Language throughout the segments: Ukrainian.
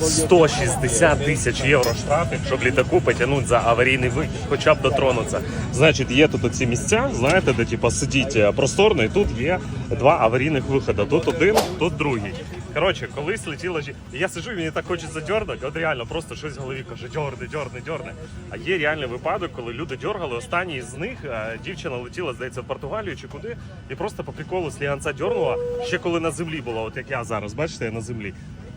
160 тисяч євро штрафів, щоб літаку потягнути за аварійний вихід, хоча б дотронутися. Значить, є тут оці місця, знаєте, де типу, сидіть е, просторно, і тут є два аварійних виходи. Тут один, тут другий. Коротше, колись летіла жі- Я сиджу, і мені так хочеться дьорнути, от реально просто щось в голові каже, дьорни, дьорни, дьорни. А є реальний випадок, коли люди дьоргали. Останній з них е, дівчина летіла, здається, в Португалію чи куди, і просто по приколу сліганця дьорнула, ще коли на землі була, от як я зараз, бачите, я на землі.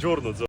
дьорнуть за